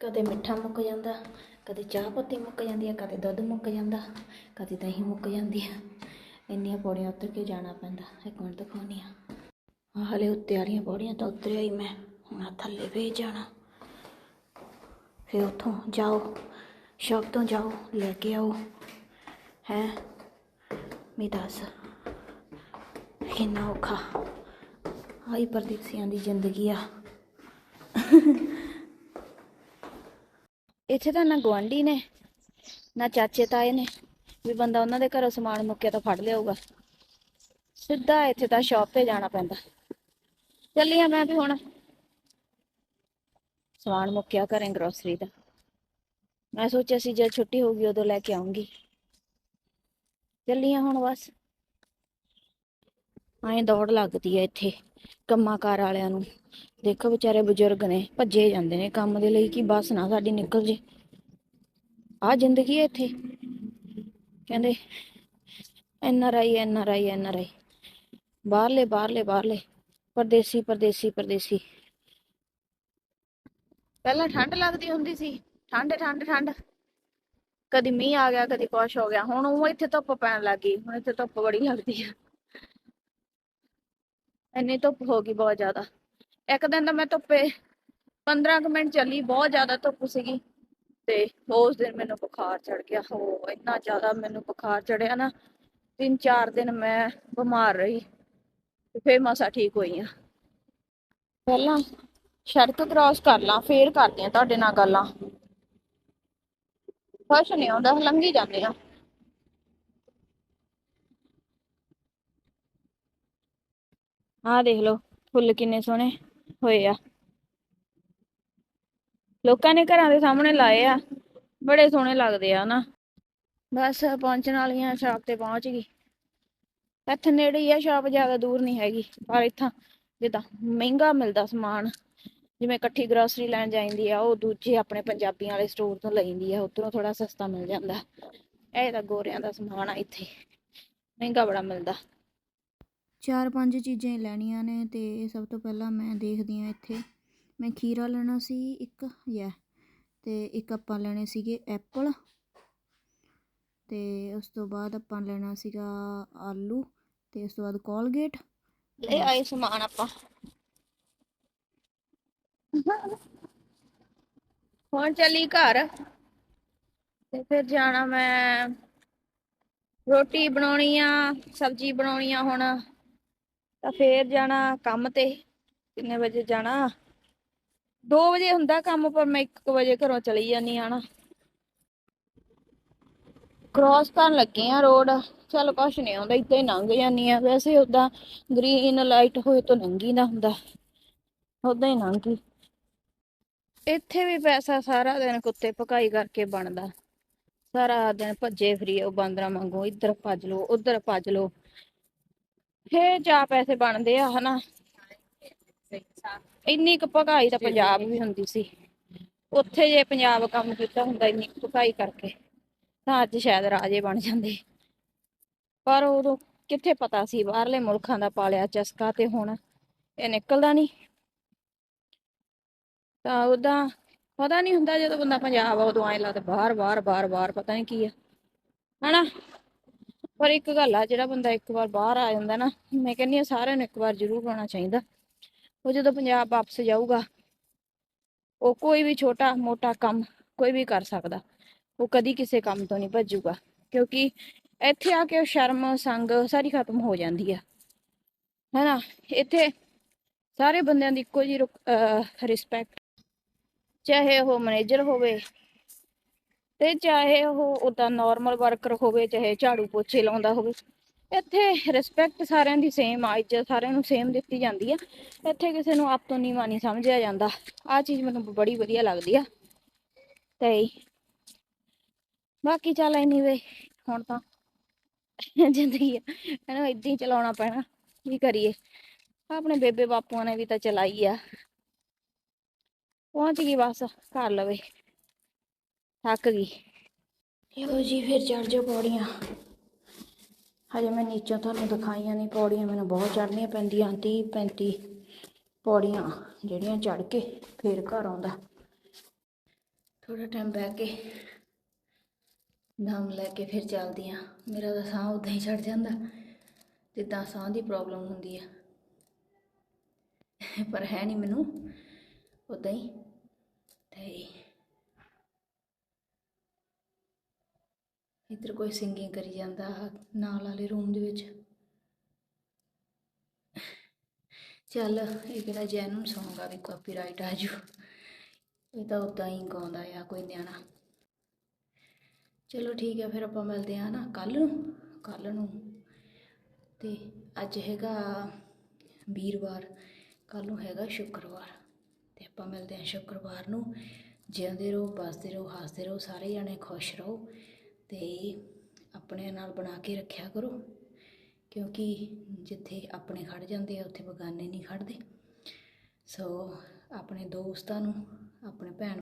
ਕਦੇ ਮਿੱਠਾ ਮੁੱਕ ਜਾਂਦਾ, ਕਦੇ ਚਾਹ ਪੱਤੀ ਮੁੱਕ ਜਾਂਦੀ ਆ, ਕਦੇ ਦੁੱਧ ਮੁੱਕ ਜਾਂਦਾ, ਕਦੇ ਦਹੀਂ ਮੁੱਕ ਜਾਂਦੀ ਆ। ਇੰਨੀਆਂ ਪੌੜੀਆਂ ਉੱਤਰ ਕੇ ਜਾਣਾ ਪੈਂਦਾ, ਇੱਕ ਮਿੰਟ ਦਿਖਾਉਣੀ ਆ। ਹਲੇ ਉੱਤੇ ਵਾਲੀਆਂ ਪੌੜੀਆਂ ਤਾਂ ਉਤਰਿਆ ਹੀ ਮੈਂ, ਹੁਣ ਆਹ ਥੱਲੇ ਵੀ ਜਾਣਾ। ਫਿਰ ਉੱਥੋਂ ਜਾਓ, ਸ਼ੌਪ ਤੋਂ ਜਾਓ, ਲੈ ਕੇ ਆਓ। ਹੈ? ਵੀ ਦੱਸ, ਕਿੰਨਾ ਔਖਾ। ਆਈ ਪਰਦੇਸੀਆਂ ਦੀ ਜ਼ਿੰਦਗੀ ਆ। ਇੱਥੇ ਤਾਂ ਨਾ ਗੁਆਂਢੀ ਨੇ, ਨਾ ਚਾਚੇ ਤਾਏ ਨੇ, ਵੀ ਬੰਦਾ ਉਹਨਾਂ ਦੇ ਘਰੋਂ ਸਮਾਨ ਮੁੱਕਿਆ ਤਾਂ ਫੜ ਲਿਆਊਗਾ। ਸਿੱਧਾ ਇੱਥੇ ਤਾਂ ਸ਼ਾਪ ਤੇ ਜਾਣਾ ਪੈਂਦਾ। ਚੱਲੀ ਆ ਮੈਂ ਵੀ ਹੁਣ। ਸਮਾਨ ਮੁੱਕਿਆ ਘਰੇ ਗਰੋਸਰੀ ਦਾ। ਮੈਂ ਸੋਚਿਆ ਸੀ ਜਦ ਛੁੱਟੀ ਹੋ ਗਈ ਉਦੋਂ ਲੈ ਕੇ ਆਉਂਗੀ ਚੱਲੀ ਆ ਹੁਣ ਬਸ। ਐਂ ਦੌੜ ਲੱਗਦੀ ਹੈ ਇੱਥੇ, ਕੰਮਾਂ ਕਾਰ ਵਾਲਿਆਂ ਨੂੰ। ਦੇਖੋ ਵਿਚਾਰੇ ਬਜ਼ੁਰਗ ਨੇ, ਭੱਜੇ ਜਾਂਦੇ ਨੇ ਕੰਮ ਦੇ ਲਈ ਕਿ ਬਸ ਨਾ ਸਾਡੀ ਨਿਕਲ ਜੇ। ਆ ਜ਼ਿੰਦਗੀ ਐ ਇੱਥੇ। ਕਹਿੰਦੇ, N R I, N R N R I. ਬਾਹਰਲੇ ਬਾਹਰਲੇ ਬਾਹਰਲੇ। ਪਰਦੇਸੀ ਪਰਦੇਸੀ ਪਰਦੇਸੀ। ਪਹਿਲਾਂ ਠੰਡ ਲੱਗਦੀ ਹੁੰਦੀ ਸੀ। ਠੰਡ ਠੰਡ ਠੰਡ ਕਦੀ ਮੀਂਹ ਆ ਗਿਆ, ਕਦੀ ਕੁਛ ਹੋ ਗਿਆ। ਹੁਣ ਉਹ ਇੱਥੇ ਧੁੱਪ ਪੈਣ ਲੱਗ ਗਈ। ਹੁਣ ਇੱਥੇ ਧੁੱਪ ਬੜੀ ਲੱਗਦੀ ਆ। ਇੰਨੀ ਧੁੱਪ ਹੋ ਗਈ ਬਹੁਤ ਜ਼ਿਆਦਾ। ਇੱਕ ਦਿਨ ਤਾਂ ਮੈਂ ਧੁੱਪੇ 15 ਕੁ ਮਿੰਟ ਚੱਲੀ, ਬਹੁਤ ਜ਼ਿਆਦਾ ਧੁੱਪ ਸੀਗੀ। ਤੇ ਉਸ ਦਿਨ ਮੈਨੂੰ ਬੁਖਾਰ ਚੜ ਗਿਆ। ਹੋ, ਇੰਨਾ ਜ਼ਿਆਦਾ ਮੈਨੂੰ ਬੁਖਾਰ ਚੜਿਆ ਨਾ, ਤਿੰਨ ਚਾਰ ਦਿਨ ਮੈਂ ਬਿਮਾਰ ਰਹੀ। ਤੇ ਫੇਰ ਮਸਾ ਠੀਕ ਹੋਈ ਆ ਪਹਿਲਾਂ ਸੜਕ ਕ੍ਰਾਸ ਕਰ ਲਾਂ, ਫੇਰ ਕਰਦੀ ਆ ਤੁਹਾਡੇ ਨਾਲ ਗੱਲਾਂ। ਕੁਛ ਨਹੀਂ ਆਉਂਦਾ, ਲੰਘੀ ਜਾਂਦੇ ਆ ਆਹ ਦੇਖ ਲਓ, ਫੁੱਲ ਕਿੰਨੇ ਸੋਹਣੇ ਹੋਏ ਆ। ਲੋਕਾਂ ਨੇ ਘਰਾਂ ਦੇ ਸਾਹਮਣੇ ਲਾਏ ਆ, ਬੜੇ ਸੋਹਣੇ ਲੱਗਦੇ ਆ ਨਾ। ਬਸ ਪਹੁੰਚਣ ਵਾਲੀਆਂ ਸ਼ਾਪ ਤੇ ਪਹੁੰਚ ਗਈ। ਇੱਥੇ ਨੇੜੇ ਹੀ ਆ, ਸ਼ਾਪ ਜ਼ਿਆਦਾ ਦੂਰ ਨਹੀਂ ਹੈਗੀ, ਪਰ ਇੱਥਾਂ ਜਿੱਦਾਂ ਮਹਿੰਗਾ ਮਿਲਦਾ ਸਮਾਨ, ਜਿਵੇਂ ਇਕੱਠੀ ਗਰੋਸਰੀ ਲੈਣ ਜਾਂਦੀ ਆ, ਉਹ ਦੂਜੇ ਆਪਣੇ ਪੰਜਾਬੀਆਂ ਵਾਲੇ ਸਟੋਰ ਤੋਂ ਲੈਂਦੀ ਆ, ਉਧਰੋਂ ਥੋੜਾ ਸਸਤਾ ਮਿਲ ਜਾਂਦਾ। ਇਹ ਤਾਂ ਗੋਰਿਆਂ ਦਾ ਸਮਾਨ ਆ ਇੱਥੇ, ਮਹਿੰਗਾ ਬੜਾ ਮਿਲਦਾ। ਚਾਰ ਪੰਜ ਚੀਜ਼ਾਂ ਹੀ ਲੈਣੀਆਂ ਨੇ ਤੇ ਸਭ ਤੋਂ ਪਹਿਲਾਂ ਮੈਂ ਦੇਖਦੀ ਹਾਂ ਇੱਥੇ। ਮੈਂ ਖੀਰਾ ਲੈਣਾ ਸੀ ਇੱਕ, ਯਾ, ਤੇ ਇੱਕ ਆਪਾਂ ਲੈਣੇ ਸੀਗੇ ਐਪਲ। ਤੇ ਉਸ ਤੋਂ ਬਾਅਦ ਆਪਾਂ ਲੈਣਾ ਸੀਗਾ ਆਲੂ ਤੇ ਉਸ ਤੋਂ ਬਾਅਦ ਕੋਲਗੇਟ। ਲੈ ਆਏ ਸਮਾਨ ਆਪਾਂ। ਹੁਣ ਚੱਲੀ ਘਰ। ਤੇ ਫਿਰ ਜਾਣਾ ਮੈਂ। ਰੋਟੀ ਬਣਾਉਣੀ ਆ, ਸਬਜ਼ੀ ਬਣਾਉਣੀ ਆ ਹੁਣ। ਤਾਂ ਫੇਰ ਜਾਣਾ ਕੰਮ ਤੇ, ਕਿੰਨੇ ਵਜੇ ਜਾਣਾ? 2 ਵਜੇ ਹੁੰਦਾ ਕੰਮ, ਪਰ ਮੈਂ 1 ਵਜੇ ਘਰੋਂ ਚਲੀ ਜਾਂਦੀ ਆ ਨਾ। ਕ੍ਰਾਸ ਕਰਨ ਲੱਗੇ ਆ ਰੋਡ ਚੱਲ ਕੁਛ ਨਹੀਂ ਆਉਂਦਾ ਇੱਦਾਂ ਹੀ ਲੰਘ ਜਾਂਦੀ ਆ ਵੈਸੇ ਉਦਾਂ ਗ੍ਰੀਨ ਲਾਈਟ ਹੋਏ ਤਾਂ ਲੰਘੀ ਨਾ ਹੁੰਦਾ। ਉਦਾਂ ਹੀ ਲੰਘੀ ਇੱਥੇ ਵੀ ਪੈਸਾ ਸਾਰਾ ਦਿਨ ਕੁੱਤੇ ਪਕਾਈ ਕਰਕੇ ਬਣਦਾ। ਸਾਰਾ ਦਿਨ ਭੱਜੇ ਫਰੀ ਉਹ ਬਾਂਦਰਾਂ ਵਾਂਗੂ, ਇੱਧਰ ਭੱਜ ਲੋ ਉੱਧਰ ਭੱਜ ਲੋ ਫੇਰ ਜਾ ਪੈਸੇ ਬਣਦੇ ਆ, ਹਨਾ। ਇੰਨੀ ਕੁ ਭਕਾਈ ਤਾਂ ਪੰਜਾਬ ਵੀ ਹੁੰਦੀ ਸੀ। ਉੱਥੇ ਜੇ ਪੰਜਾਬ ਕੰਮ ਕੀਤਾ ਹੁੰਦਾ, ਇੰਨੀ ਕੁ ਭਕਾਈ ਕਰਕੇ, ਤਾਂ ਅੱਜ ਸ਼ਾਇਦ ਰਾਜੇ ਬਣ ਜਾਂਦੇ। ਪਰ ਉਦੋਂ ਕਿੱਥੇ ਪਤਾ ਸੀ, ਬਾਹਰਲੇ ਮੁਲਕਾਂ ਦਾ ਪਾਲਿਆ ਚਸਕਾ ਤੇ ਹੁਣ ਇਹ ਨਿਕਲਦਾ ਨਹੀਂ ਤਾਂ ਉਦਾਂ ਪਤਾ ਨਹੀਂ ਹੁੰਦਾ ਜਦੋਂ ਬੰਦਾ ਪੰਜਾਬ ਆ, ਉਦੋਂ ਐਂ ਲੱਗਦਾ ਬਾਹਰ ਬਾਹਰ ਬਾਹਰ ਬਾਹਰ ਪਤਾ ਨਹੀਂ ਕੀ ਆ। ਹਨਾ? ਪਰ ਇੱਕ ਗੱਲ ਆ, ਜਿਹੜਾ ਬੰਦਾ ਇੱਕ ਵਾਰ ਬਾਹਰ ਆ ਜਾਂਦਾ ਨਾ, ਮੈਂ ਕਹਿੰਦੀ ਆ ਸਾਰਿਆਂ ਨੂੰ ਇੱਕ ਵਾਰ ਜ਼ਰੂਰ ਆਉਣਾ ਚਾਹੀਦਾ। ਉਹ ਜਦੋਂ ਪੰਜਾਬ ਵਾਪਸ ਜਾਊਗਾ, ਉਹ ਕੋਈ ਵੀ ਛੋਟਾ ਮੋਟਾ ਕੰਮ ਕੋਈ ਵੀ ਕਰ ਸਕਦਾ, ਉਹ ਕਦੀ ਕਿਸੇ ਕੰਮ ਤੋਂ ਨਹੀਂ ਭੱਜੂਗਾ। ਕਿਉਂਕਿ ਇੱਥੇ ਆ ਕੇ ਉਹ ਸ਼ਰਮ, ਸੰਗ ਸਾਰੀ ਖਤਮ ਹੋ ਜਾਂਦੀ ਆ। ਹੈਨਾ? ਇੱਥੇ ਸਾਰੇ ਬੰਦਿਆਂ ਦੀ ਇੱਕੋ ਜੀ ਰਿਸਪੈਕਟ ਚਾਹੇ ਉਹ ਮੈਨੇਜਰ ਹੋਵੇ ਤੇ ਚਾਹੇ ਉਹ ਉਦਾਂ ਨਾਰਮਲ ਵਰਕਰ ਹੋਵੇ, ਚਾਹੇ ਝਾੜੂ ਪੋਚੇ ਲਾਉਂਦਾ ਹੋਵੇ, ਇੱਥੇ ਰਿਸਪੈਕਟ ਸਾਰਿਆਂ ਦੀ ਸੇਮ ਆ, ਇੱਜ਼ਤ ਸਾਰਿਆਂ ਨੂੰ ਸੇਮ ਦਿੱਤੀ ਜਾਂਦੀ ਆ। ਇੱਥੇ ਕਿਸੇ ਨੂੰ ਆਪ ਤੋਂ ਨੀਵਾਂ ਨਹੀਂ ਸਮਝਿਆ ਜਾਂਦਾ। ਆ ਚੀਜ਼ ਮੈਨੂੰ ਬੜੀ ਵਧੀਆ ਲੱਗਦੀ ਆ। ਤੇ ਬਾਕੀ ਚੱਲ ਐਨੀਵੇ ਹੁਣ ਤਾਂ ਜ਼ਿੰਦਗੀ ਆ। ਇਹਨੂੰ ਏਦਾਂ ਹੀ ਚਲਾਉਣਾ ਪੈਣਾ, ਕੀ ਕਰੀਏ? ਆਪਣੇ ਬੇਬੇ ਬਾਪੂਆਂ ਨੇ ਵੀ ਤਾਂ ਚਲਾਈ ਆ। ਪਹੁੰਚ ਗਈ ਬਸ, ਘਰ ਲਵੇ। ਥੱਕ ਗਈ। ਲੋ ਜੀ, ਫਿਰ ਚੜ ਜਾਓ ਪੌੜੀਆਂ। ਹਜੇ ਮੈਂ ਨੀਚੋਂ ਤੁਹਾਨੂੰ ਦਿਖਾਈਆਂ ਨਹੀਂ ਪੌੜੀਆਂ, ਮੈਨੂੰ ਬਹੁਤ ਚੜਨੀਆਂ ਪੈਂਦੀਆਂ 30 35 ਪੌੜੀਆਂ ਜਿਹੜੀਆਂ ਚੜ ਕੇ ਫਿਰ ਘਰ ਆਉਂਦਾ। ਥੋੜਾ ਟਾਈਮ ਬਹਿ ਕੇ ਨਾਮ ਲੈ ਕੇ ਫਿਰ ਚੱਲਦੀ ਆ ਮੇਰਾ ਤਾਂ ਸਾਹ ਉਦਾਂ ਹੀ ਚੜ ਜਾਂਦਾ, ਜਿੱਦਾਂ ਸਾਹ ਦੀ ਪ੍ਰੋਬਲਮ ਹੁੰਦੀ ਆ। ਪਰ ਹੈ ਨਹੀਂ ਮੈਨੂੰ, ਉਦਾਂ ਹੀ ਤੇ ਇੱਧਰ ਕੋਈ ਸਿੰਗਿੰਗ ਕਰੀ ਜਾਂਦਾ ਨਾਲ ਵਾਲੇ ਰੂਮ ਦੇ ਵਿੱਚ। ਚੱਲ, ਇਹ ਕਿਹੜਾ ਜੈਨੂਨ ਸੌਂਗ ਆ ਵੀ ਕਾਪੀਰਾਈਟ ਆ ਜੂ। ਇਹ ਤਾਂ ਉਦਾਂ ਹੀ ਗਾਉਂਦਾ ਆ ਕੋਈ ਨਿਆਣਾ। ਚਲੋ ਠੀਕ ਹੈ ਫਿਰ ਆਪਾਂ ਮਿਲਦੇ ਆ ਨਾ ਕੱਲ ਨੂੰ ਕੱਲ ਨੂੰ। ਤੇ ਅੱਜ ਹੈਗਾ ਵੀਰਵਾਰ ਕੱਲ ਨੂੰ ਹੈਗਾ ਸ਼ੁੱਕਰਵਾਰ। ਤੇ ਆਪਾਂ ਮਿਲਦੇ ਆ ਸ਼ੁੱਕਰਵਾਰ ਨੂੰ। ਜਿਉਂਦੇ ਰਹੋ, ਬਸਦੇ ਰਹੋ, ਹੱਸਦੇ ਰਹੋ, ਸਾਰੇ ਜਣੇ ਖੁਸ਼ ਰਹੋ। ਤੇ ਆਪਣੇ ਨਾਲ ਬਣਾ ਕੇ ਰੱਖਿਆ ਕਰੋ। ਕਿਉਂਕਿ ਜਿੱਥੇ ਆਪਣੇ ਖੜ ਜਾਂਦੇ ਆ, ਉੱਥੇ ਬਗਾਨੇ ਨਹੀਂ ਖੜਦੇ। ਸੋ ਆਪਣੇ ਦੋਸਤਾਂ ਨੂੰ, ਆਪਣੇ ਭੈਣ